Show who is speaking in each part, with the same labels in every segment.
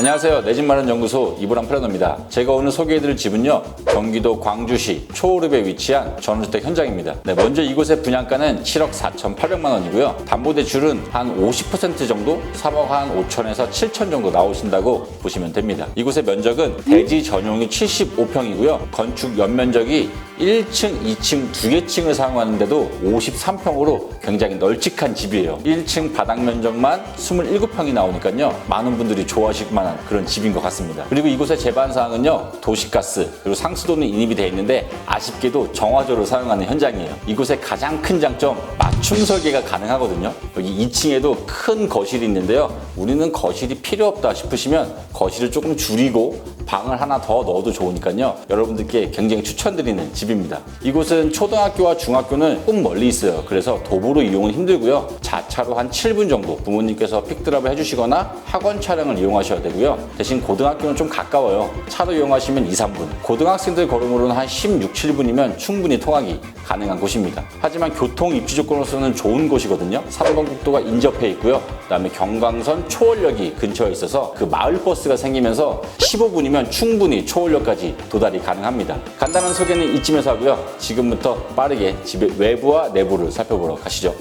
Speaker 1: 안녕하세요. 내 집 마련 연구소 이브람 플래너입니다. 제가 오늘 소개해드릴 집은요. 경기도 광주시 초오릅에 위치한 전원주택 현장입니다. 네, 먼저 이곳의 분양가는 7억 4,800만 원이고요. 담보대출은 한 50% 정도 3억 한 5천에서 7천 정도 나오신다고 보시면 됩니다. 이곳의 면적은 대지 전용이 75평이고요. 건축 연면적이 1층, 2층 두 개 층을 사용하는데도 53평으로 굉장히 널찍한 집이에요. 1층 바닥 면적만 27평이 나오니까요. 많은 분들이 좋아하실 만한 그런 집인 것 같습니다. 그리고 이곳의 제반 사항은요. 도시가스 그리고 상수도는 인입이 되어 있는데 아쉽게도 정화조를 사용하는 현장이에요. 이곳의 가장 큰 장점 맞춤 설계가 가능하거든요. 여기 2층에도 큰 거실이 있는데요. 우리는 거실이 필요 없다 싶으시면 거실을 조금 줄이고 방을 하나 더 넣어도 좋으니까요. 여러분들께 굉장히 추천드리는 집입니다. 이곳은 초등학교와 중학교는 꼭 멀리 있어요. 그래서 도보로 이용은 힘들고요. 자차로 한 7분 정도 부모님께서 픽드랍을 해주시거나 학원 차량을 이용하셔야 되고요. 대신 고등학교는 좀 가까워요. 차로 이용하시면 2, 3분. 고등학생들 걸음으로는 한 16, 7분이면 충분히 통학이 가능한 곳입니다. 하지만 교통 입지 조건으로서는 좋은 곳이거든요. 3번 국도가 인접해 있고요. 그다음에 경광선 초월역이 근처에 있어서 그 마을 버스가 생기면서 15분이면 충분히 초월역까지 도달이 가능합니다. 간단한 소개는 이쯤에서 하고요. 지금부터 빠르게 집의 외부와 내부를 살펴보러 가시죠.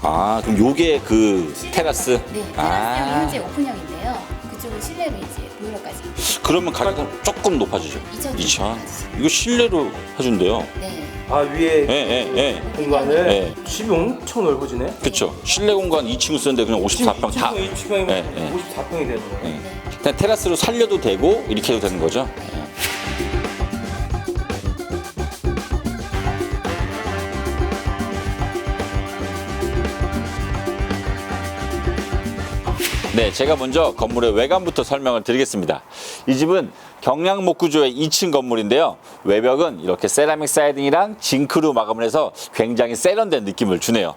Speaker 1: 아, 그럼 요게 그 테라스?
Speaker 2: 네, 테라스형이
Speaker 1: 아,
Speaker 2: 현재 오픈형인데요. 그쪽은 실내로 이제 보일러까지.
Speaker 1: 그러면 가격은 조금 높아지죠.
Speaker 2: 2천
Speaker 1: 2천. 이거 실내로 해준대요.
Speaker 2: 네.
Speaker 3: 아 위에
Speaker 1: 예, 예, 예.
Speaker 3: 공간을
Speaker 1: 네.
Speaker 3: 집이 엄청 넓어지네.
Speaker 1: 그쵸. 실내 공간 2층 쓰는데 그냥 54평 다.
Speaker 3: 2층이면
Speaker 1: 네, 네.
Speaker 3: 54평이 되는 거네.
Speaker 1: 네. 그냥 테라스로 살려도 되고 이렇게 해도 되는 거죠. 네, 제가 먼저 건물의 외관부터 설명을 드리겠습니다. 이 집은 경량목 구조의 2층 건물인데요. 외벽은 이렇게 세라믹 사이딩이랑 징크로 마감을 해서 굉장히 세련된 느낌을 주네요.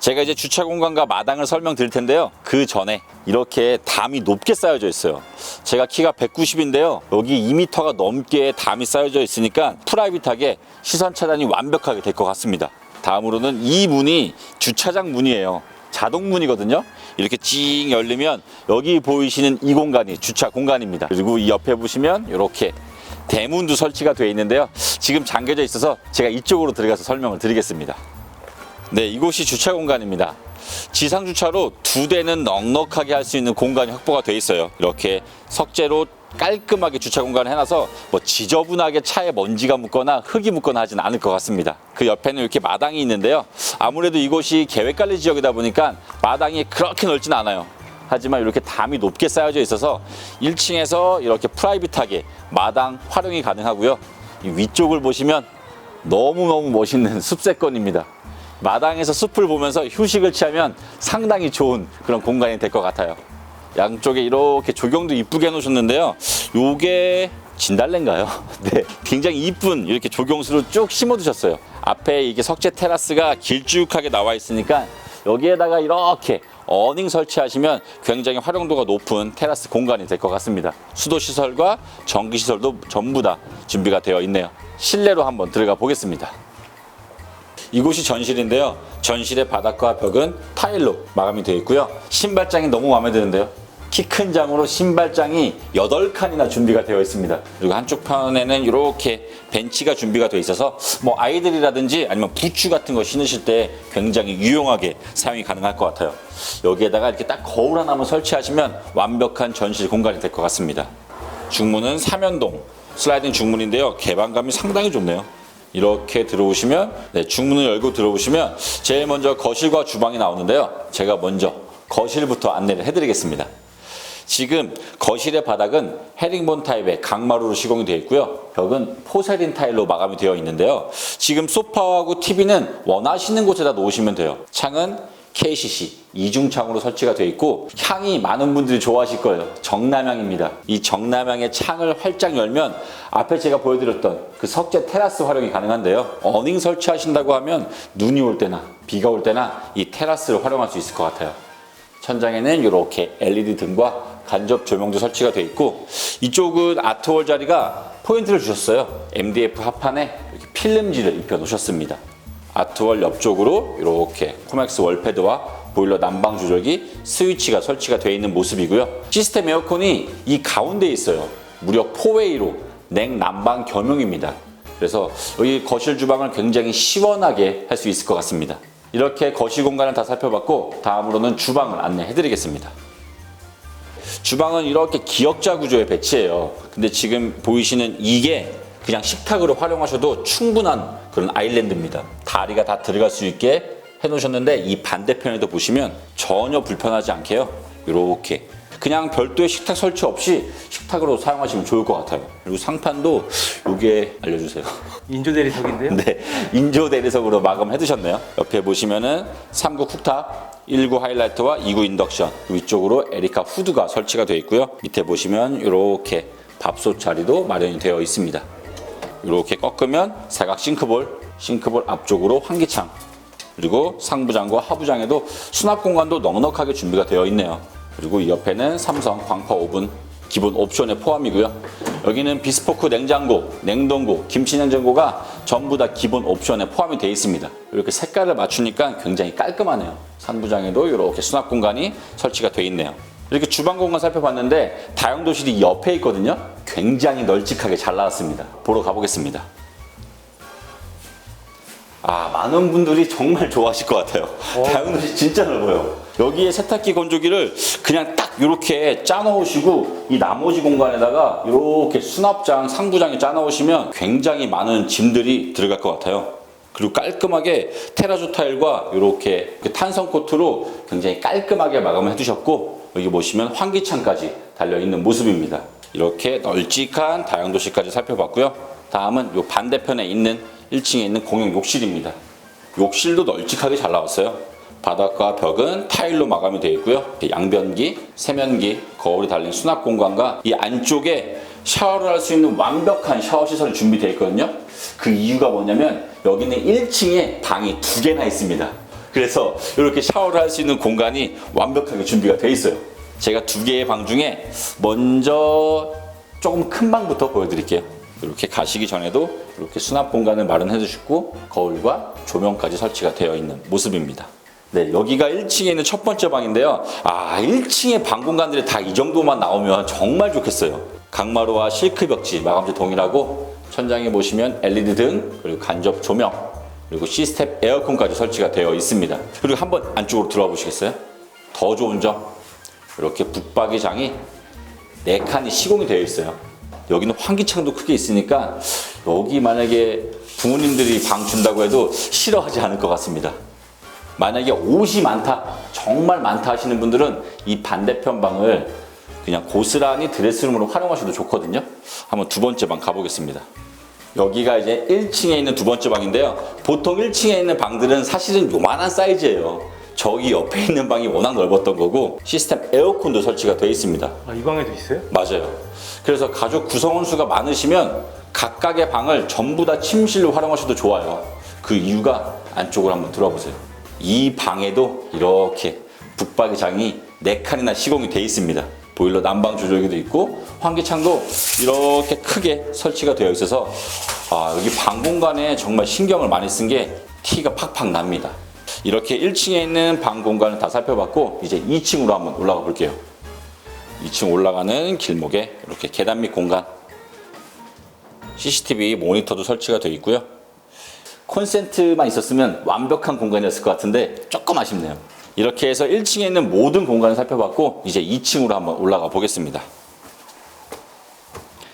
Speaker 1: 제가 이제 주차 공간과 마당을 설명드릴 텐데요. 그 전에 이렇게 담이 높게 쌓여져 있어요. 제가 키가 190인데요. 여기 2m가 넘게 담이 쌓여져 있으니까 프라이빗하게 시선 차단이 완벽하게 될 것 같습니다. 다음으로는 이 문이 주차장 문이에요. 자동 문이거든요. 이렇게 찡 열리면 여기 보이시는 이 공간이 주차 공간입니다. 그리고 이 옆에 보시면 이렇게 대문도 설치가 되어 있는데요. 지금 잠겨져 있어서 제가 이쪽으로 들어가서 설명을 드리겠습니다. 네, 이곳이 주차 공간입니다. 지상 주차로 두 대는 넉넉하게 할 수 있는 공간이 확보가 돼 있어요. 이렇게 석재로 깔끔하게 주차 공간을 해놔서 뭐 지저분하게 차에 먼지가 묻거나 흙이 묻거나 하진 않을 것 같습니다. 그 옆에는 이렇게 마당이 있는데요. 아무래도 이곳이 계획관리 지역이다 보니까 마당이 그렇게 넓진 않아요. 하지만 이렇게 담이 높게 쌓여져 있어서 1층에서 이렇게 프라이빗하게 마당 활용이 가능하고요. 이 위쪽을 보시면 너무너무 멋있는 숲세권입니다. 마당에서 숲을 보면서 휴식을 취하면 상당히 좋은 그런 공간이 될 것 같아요. 양쪽에 이렇게 조경도 이쁘게 해놓으셨는데요. 요게 진달래인가요? 네. 굉장히 이쁜 이렇게 조경수를 쭉 심어두셨어요. 앞에 이게 석재 테라스가 길쭉하게 나와 있으니까 여기에다가 이렇게 어닝 설치하시면 굉장히 활용도가 높은 테라스 공간이 될 것 같습니다. 수도 시설과 전기 시설도 전부 다 준비가 되어 있네요. 실내로 한번 들어가 보겠습니다. 이곳이 전실인데요. 전실의 바닥과 벽은 타일로 마감이 되어 있고요. 신발장이 너무 마음에 드는데요. 키 큰 장으로 신발장이 8칸이나 준비가 되어 있습니다. 그리고 한쪽 편에는 이렇게 벤치가 준비가 되어 있어서 뭐 아이들이라든지 아니면 부츠 같은 거 신으실 때 굉장히 유용하게 사용이 가능할 것 같아요. 여기에다가 이렇게 딱 거울 하나만 설치하시면 완벽한 전실 공간이 될 것 같습니다. 중문은 삼연동 슬라이딩 중문인데요. 개방감이 상당히 좋네요. 이렇게 들어오시면 네, 중문을 열고 들어오시면 제일 먼저 거실과 주방이 나오는데요. 제가 먼저 거실부터 안내를 해드리겠습니다. 지금 거실의 바닥은 헤링본 타입의 강마루로 시공이 되어 있고요. 벽은 포세린 타일로 마감이 되어 있는데요. 지금 소파하고 TV는 원하시는 곳에다 놓으시면 돼요. 창은 KCC 이중창으로 설치가 되어 있고 향이 많은 분들이 좋아하실 거예요. 정남향입니다. 이 정남향의 창을 활짝 열면 앞에 제가 보여드렸던 그 석재 테라스 활용이 가능한데요. 어닝 설치하신다고 하면 눈이 올 때나 비가 올 때나 이 테라스를 활용할 수 있을 것 같아요. 천장에는 이렇게 LED 등과 간접 조명도 설치가 되어 있고 이쪽은 아트월 자리가 포인트를 주셨어요. MDF 합판에 필름지를 입혀 놓으셨습니다. 아트월 옆쪽으로 이렇게 코맥스 월패드와 보일러 난방 조절기, 스위치가 설치가 되어 있는 모습이고요. 시스템 에어컨이 이 가운데에 있어요. 무려 4웨이로 냉난방 겸용입니다. 그래서 여기 거실 주방을 굉장히 시원하게 할 수 있을 것 같습니다. 이렇게 거실 공간을 다 살펴봤고 다음으로는 주방을 안내해 드리겠습니다. 주방은 이렇게 기역자 구조의 배치예요. 근데 지금 보이시는 이게 그냥 식탁으로 활용하셔도 충분한 그런 아일랜드입니다. 다리가 다 들어갈 수 있게 해놓으셨는데 이 반대편에도 보시면 전혀 불편하지 않게요. 이렇게 그냥 별도의 식탁 설치 없이 식탁으로 사용하시면 좋을 것 같아요. 그리고 상판도 요게 알려주세요.
Speaker 3: 인조 대리석인데요.
Speaker 1: 네, 인조 대리석으로 마감해 두셨네요. 옆에 보시면은 3구 쿡탑, 1구 하이라이트와 2구 인덕션, 위쪽으로 에리카 후드가 설치가 되어 있고요. 밑에 보시면 이렇게 밥솥 자리도 마련이 되어 있습니다. 이렇게 꺾으면 사각 싱크볼, 싱크볼 앞쪽으로 환기창, 그리고 상부장과 하부장에도 수납 공간도 넉넉하게 준비가 되어 있네요. 그리고 이 옆에는 삼성 광파 오븐 기본 옵션에 포함이고요. 여기는 비스포크 냉장고, 냉동고, 김치 냉장고가 전부 다 기본 옵션에 포함이 되어 있습니다. 이렇게 색깔을 맞추니까 굉장히 깔끔하네요. 상부장에도 이렇게 수납 공간이 설치가 되어 있네요. 이렇게 주방 공간 살펴봤는데 다용도실이 옆에 있거든요. 굉장히 널찍하게 잘 나왔습니다. 보러 가보겠습니다. 아, 많은 분들이 정말 좋아하실 것 같아요. 다용도실 진짜 넓어요. 여기에 세탁기 건조기를 그냥 딱 이렇게 짜놓으시고 이 나머지 공간에다가 이렇게 수납장, 상부장에 짜놓으시면 굉장히 많은 짐들이 들어갈 것 같아요. 그리고 깔끔하게 테라조 타일과 이렇게 그 탄성 코트로 굉장히 깔끔하게 마감을 해두셨고 여기 보시면 환기창까지 달려있는 모습입니다. 이렇게 널찍한 다용도실까지 살펴봤고요. 다음은 이 반대편에 있는 1층에 있는 공용 욕실입니다. 욕실도 널찍하게 잘 나왔어요. 바닥과 벽은 타일로 마감이 되어 있고요. 양변기, 세면기, 거울이 달린 수납 공간과 이 안쪽에 샤워를 할 수 있는 완벽한 샤워 시설이 준비되어 있거든요. 그 이유가 뭐냐면 여기는 1층에 방이 두 개나 있습니다. 그래서 이렇게 샤워를 할 수 있는 공간이 완벽하게 준비가 되어 있어요. 제가 두 개의 방 중에 먼저 조금 큰 방부터 보여드릴게요. 이렇게 가시기 전에도 이렇게 수납 공간을 마련해 주시고 거울과 조명까지 설치가 되어 있는 모습입니다. 네, 여기가 1층에 있는 첫 번째 방인데요. 아, 1층의 방 공간들이 다 이 정도만 나오면 정말 좋겠어요. 강마루와 실크 벽지 마감재 동일하고 천장에 보시면 LED 등 그리고 간접 조명 그리고 시스템 에어컨까지 설치가 되어 있습니다. 그리고 한번 안쪽으로 들어와 보시겠어요? 더 좋은 점 이렇게 붙박이장이 네 칸이 시공이 되어 있어요. 여기는 환기창도 크게 있으니까 여기 만약에 부모님들이 방 준다고 해도 싫어하지 않을 것 같습니다. 만약에 옷이 많다, 정말 많다 하시는 분들은 이 반대편 방을 그냥 고스란히 드레스룸으로 활용하셔도 좋거든요. 한번 두 번째 방 가보겠습니다. 여기가 이제 1층에 있는 두 번째 방인데요. 보통 1층에 있는 방들은 사실은 요만한 사이즈예요. 저기 옆에 있는 방이 워낙 넓었던 거고 시스템 에어컨도 설치가 되어 있습니다.
Speaker 3: 아, 이 방에도 있어요?
Speaker 1: 맞아요. 그래서 가족 구성원 수가 많으시면 각각의 방을 전부 다 침실로 활용하셔도 좋아요. 그 이유가 안쪽으로 한번 들어와 보세요. 이 방에도 이렇게 붙박이장이 네 칸이나 시공이 되어 있습니다. 보일러 난방 조절기도 있고 환기창도 이렇게 크게 설치가 되어 있어서 아, 여기 방 공간에 정말 신경을 많이 쓴 게 티가 팍팍 납니다. 이렇게 1층에 있는 방 공간을 다 살펴봤고 이제 2층으로 한번 올라가 볼게요. 2층 올라가는 길목에 이렇게 계단 및 공간 CCTV 모니터도 설치가 되어 있고요. 콘센트만 있었으면 완벽한 공간이었을 것 같은데 조금 아쉽네요. 이렇게 해서 1층에 있는 모든 공간을 살펴봤고 이제 2층으로 한번 올라가 보겠습니다.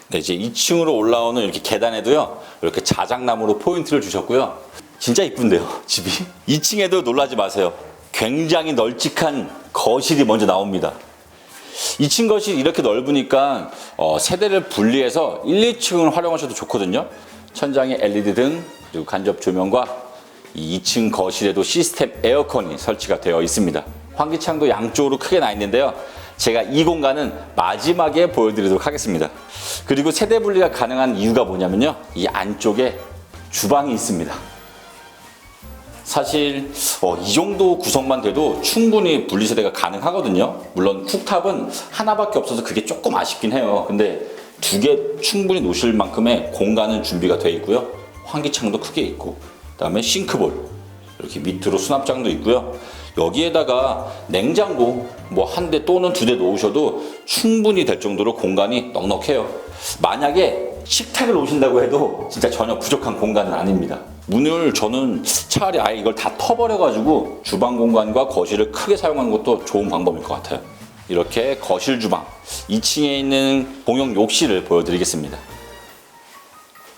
Speaker 1: 네, 이제 2층으로 올라오는 이렇게 계단에도요. 이렇게 자작나무로 포인트를 주셨고요. 진짜 이쁜데요, 집이. 2층에도 놀라지 마세요. 굉장히 널찍한 거실이 먼저 나옵니다. 2층 거실이 이렇게 넓으니까 어, 세대를 분리해서 1, 2층을 활용하셔도 좋거든요. 천장에 LED 등 그리고 간접 조명과 이 2층 거실에도 시스템 에어컨이 설치가 되어 있습니다. 환기창도 양쪽으로 크게 나 있는데요. 제가 이 공간은 마지막에 보여드리도록 하겠습니다. 그리고 세대 분리가 가능한 이유가 뭐냐면요. 이 안쪽에 주방이 있습니다. 사실 어, 이 정도 구성만 돼도 충분히 분리세대가 가능하거든요. 물론 쿡탑은 하나밖에 없어서 그게 조금 아쉽긴 해요. 근데 두 개 충분히 놓으실 만큼의 공간은 준비가 되어 있고요. 환기창도 크게 있고 그다음에 싱크볼 이렇게 밑으로 수납장도 있고요. 여기에다가 냉장고 뭐 한 대 또는 두 대 놓으셔도 충분히 될 정도로 공간이 넉넉해요. 만약에 식탁을 놓으신다고 해도 진짜 전혀 부족한 공간은 아닙니다. 문을 저는 차라리 아예 이걸 다 터버려가지고 주방 공간과 거실을 크게 사용하는 것도 좋은 방법일 것 같아요. 이렇게 거실 주방 2층에 있는 공용 욕실을 보여드리겠습니다.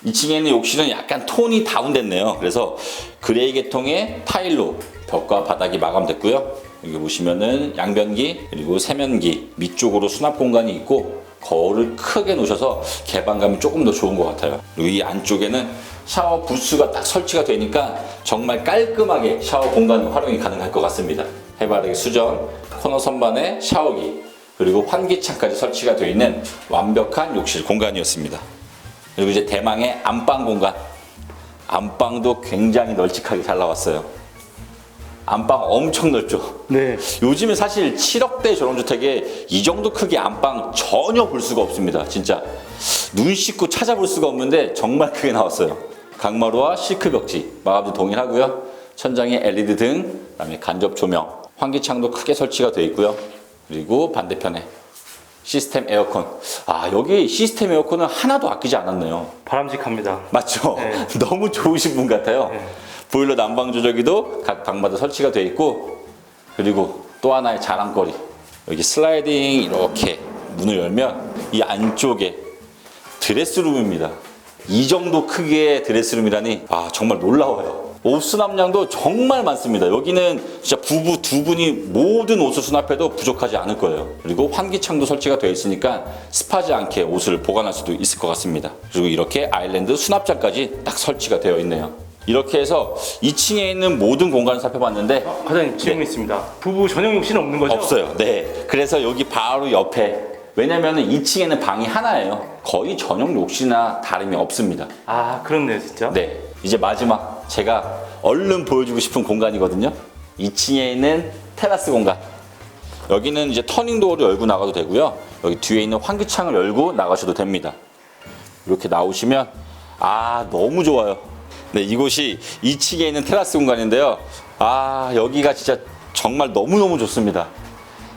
Speaker 1: 2층에 있는 욕실은 약간 톤이 다운됐네요. 그래서 그레이 계통의 타일로 벽과 바닥이 마감됐고요. 여기 보시면은 양변기 그리고 세면기 밑쪽으로 수납 공간이 있고 거울을 크게 놓으셔서 개방감이 조금 더 좋은 것 같아요. 그리고 이 안쪽에는 샤워 부스가 딱 설치가 되니까 정말 깔끔하게 샤워 공간 활용이 가능할 것 같습니다. 해바라기 수전, 코너 선반에 샤워기, 그리고 환기창까지 설치가 되어 있는 완벽한 욕실 공간이었습니다. 그리고 이제 대망의 안방 공간. 안방도 굉장히 널찍하게 잘 나왔어요. 안방 엄청 넓죠.
Speaker 3: 네.
Speaker 1: 요즘에 사실 7억대 전원주택에 이 정도 크기 안방 전혀 볼 수가 없습니다. 진짜 눈 씻고 찾아볼 수가 없는데 정말 크게 나왔어요. 강마루와 시크 벽지 마감도 동일하고요. 천장에 LED 등, 그다음에 간접 조명, 환기창도 크게 설치가 되어 있고요. 그리고 반대편에 시스템 에어컨. 아 여기 시스템 에어컨은 하나도 아끼지 않았네요.
Speaker 3: 바람직합니다.
Speaker 1: 맞죠?
Speaker 3: 네.
Speaker 1: 너무 좋으신 분 같아요.
Speaker 3: 네.
Speaker 1: 보일러 난방 조절기도 각 방마다 설치가 되어 있고 그리고 또 하나의 자랑거리 여기 슬라이딩 이렇게 문을 열면 이 안쪽에 드레스룸입니다. 이 정도 크기의 드레스룸이라니 아 정말 놀라워요. 옷 수납량도 정말 많습니다. 여기는 진짜 부부 두 분이 모든 옷을 수납해도 부족하지 않을 거예요. 그리고 환기창도 설치가 되어 있으니까 습하지 않게 옷을 보관할 수도 있을 것 같습니다. 그리고 이렇게 아일랜드 수납장까지 딱 설치가 되어 있네요. 이렇게 해서 2층에 있는 모든 공간을 살펴봤는데
Speaker 3: 어, 과장님 질문 있습니다. 부부 전용 욕실은 없는 거죠?
Speaker 1: 없어요. 네. 그래서 여기 바로 옆에 왜냐면 2층에는 방이 하나예요. 거의 전용 욕실이나 다름이 없습니다.
Speaker 3: 아 그렇네요 진짜.
Speaker 1: 네. 이제 마지막 제가 얼른 보여주고 싶은 공간이거든요. 2층에 있는 테라스 공간. 여기는 이제 터닝 도어를 열고 나가도 되고요. 여기 뒤에 있는 환기창을 열고 나가셔도 됩니다. 이렇게 나오시면 아 너무 좋아요. 네 이곳이 2층에 있는 테라스 공간인데요. 아 여기가 진짜 정말 너무 너무 좋습니다.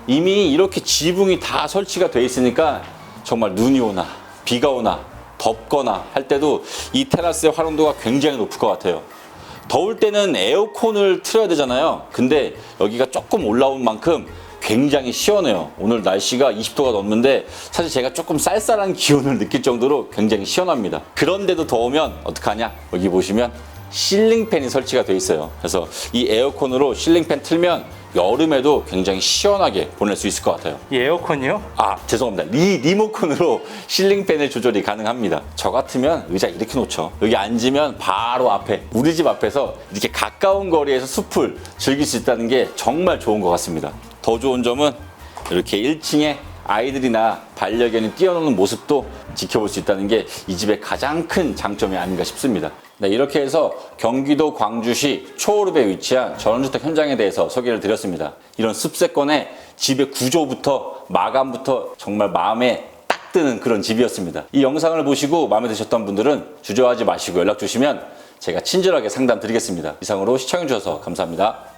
Speaker 1: 이미 이렇게 지붕이 다 설치가 돼 있으니까 정말 눈이 오나 비가 오나 덥거나 할 때도 이 테라스의 활용도가 굉장히 높을 것 같아요. 더울 때는 에어컨을 틀어야 되잖아요. 근데 여기가 조금 올라온 만큼 굉장히 시원해요. 오늘 날씨가 20도가 넘는데 사실 제가 조금 쌀쌀한 기온을 느낄 정도로 굉장히 시원합니다. 그런데도 더우면 어떡하냐? 여기 보시면 실링팬이 설치가 돼 있어요. 그래서 이 에어컨으로 실링팬 틀면 여름에도 굉장히 시원하게 보낼 수 있을 것 같아요.
Speaker 3: 이 에어컨이요?
Speaker 1: 아 죄송합니다 리, 리모컨으로 실링팬의 조절이 가능합니다 저 같으면 의자 이렇게 놓죠 여기 앉으면 바로 앞에 우리 집 앞에서 이렇게 가까운 거리에서 숲을 즐길 수 있다는 게 정말 좋은 것 같습니다 더 좋은 점은 이렇게 1층에 아이들이나 반려견이 뛰어노는 모습도 지켜볼 수 있다는 게 이 집의 가장 큰 장점이 아닌가 싶습니다. 네, 이렇게 해서 경기도 광주시 초월읍에 위치한 전원주택 현장에 대해서 소개를 드렸습니다. 이런 습세권의 집의 구조부터 마감부터 정말 마음에 딱 드는 그런 집이었습니다. 이 영상을 보시고 마음에 드셨던 분들은 주저하지 마시고 연락 주시면 제가 친절하게 상담 드리겠습니다. 이상으로 시청해 주셔서 감사합니다.